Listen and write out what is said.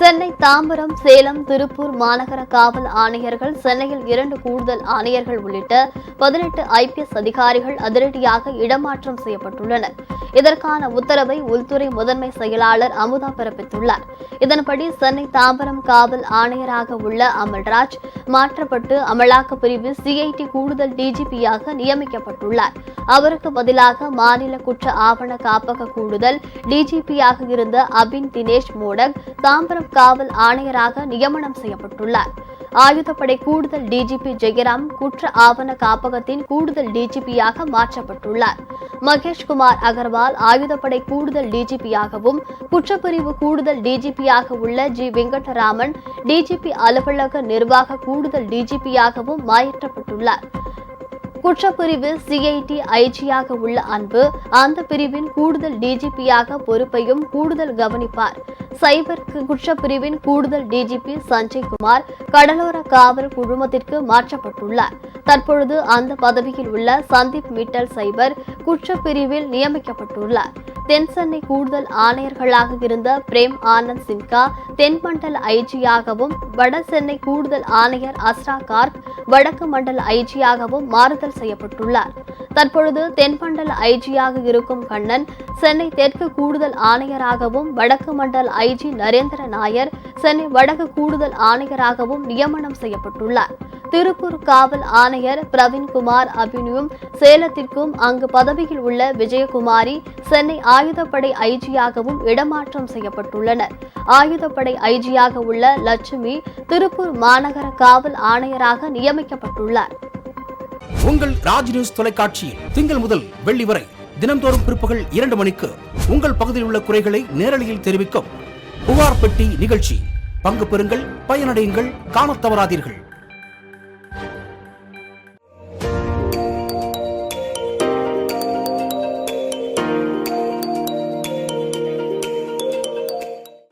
சென்னை தாம்பரம் சேலம் திருப்பூர் மாநகர காவல் ஆணையர்கள் சென்னையில் இரண்டு கூடுதல் ஆணையர்கள் உள்ளிட்ட பதினெட்டு ஐபிஎஸ் அதிகாரிகள் அதிரடியாக இடமாற்றம் செய்யப்பட்டுள்ளனர். இதற்கான உத்தரவை உள்துறை முதன்மை செயலாளர் அமுதா பிறப்பித்துள்ளார். இதன்படி சென்னை தாம்பரம் காவல் ஆணையராக உள்ள அமல்ராஜ் மாற்றப்பட்டு அமலாக்க பிரிவு சிஐடி கூடுதல் டிஜிபியாக நியமிக்கப்பட்டுள்ளார். அவருக்கு பதிலாக மாநில குற்ற ஆவண காப்பக கூடுதல் டிஜிபியாக இருந்த அபின் தினேஷ் மோடக் தாம்பரம் காவல் ஆணையராக நியமனம் செய்யப்பட்டுள்ளார். ஆயுதப்படை கூடுதல் டிஜிபி ஜெயராம் குற்ற ஆவண காப்பகத்தின் கூடுதல் டிஜிபியாக மாற்றப்பட்டுள்ளார். மகேஷ்குமார் அகர்வால் ஆயுதப்படை கூடுதல் டிஜிபியாகவும் குற்றப்பிரிவு கூடுதல் டிஜிபியாக உள்ள ஜி வெங்கடராமன் டிஜிபி அலுவலக நிர்வாக கூடுதல் டிஜிபியாகவும் மாற்றப்பட்டுள்ளார் குற்றப்பிரிவு சிஐடி ஐஜியாக உள்ள அன்பு அந்த பிரிவின் கூடுதல் டிஜிபியாக பொறுப்பையும் கூடுதல் கவனிப்பார். சைபர் குற்றப்பிரிவின் கூடுதல் டிஜிபி சஞ்சய் குமார் கடலோர காவல் குழுமத்திற்கு மாற்றப்பட்டுள்ளார். தற்பொழுது அந்த பதவியில் உள்ள சந்தீப் மிட்டல் சைபர் குற்றப்பிரிவில் நியமிக்கப்பட்டுள்ளார். தென் சென்னை கூடுதல் ஆணையர்களாக இருந்த பிரேம் ஆனந்த் சின்கா தென்மண்டல் ஐஜியாகவும் வட சென்னை கூடுதல் ஆணையர் அஸ்ரா கார்க் வடக்கு மண்டல ஐஜியாகவும் மாறுதல் செய்யப்பட்டுள்ளார். தற்பொழுது தென்மண்டல ஐஜியாக இருக்கும் கண்ணன் சென்னை தெற்கு கூடுதல் ஆணையராகவும் வடக்கு மண்டல ஐஜி நரேந்திர நாயர் சென்னை வடக்கு கூடுதல் ஆணையராகவும் நியமனம் செய்யப்பட்டுள்ளார். திருப்பூர் காவல் ஆணையர் பிரவீன்குமார் அபினியும் சேலத்திற்கும் அங்கு பதவியில் உள்ள விஜயகுமாரி சென்னை ஆயுதப்படை ஐஜியாகவும் இடமாற்றம் செய்யப்பட்டுள்ளனர். ஆயுதப்படை ஐஜியாக உள்ள லட்சுமி திருப்பூர் மாநகர காவல் ஆணையராக நியமிக்கப்பட்டுள்ளார். உங்கள் ராஜ் நியூஸ் தொலைக்காட்சியில் திங்கள் முதல் வெள்ளி வரை தினம்தோறும் பிற்பகல் இரண்டு மணிக்கு உங்கள் பகுதியில் உள்ள குறைகளை நேரலையில் தெரிவிக்கும் புகார் பெட்டி நிகழ்ச்சி. பங்கு பெறுங்கள் பயனடையுங்கள் காணத் தவறாதீர்கள்.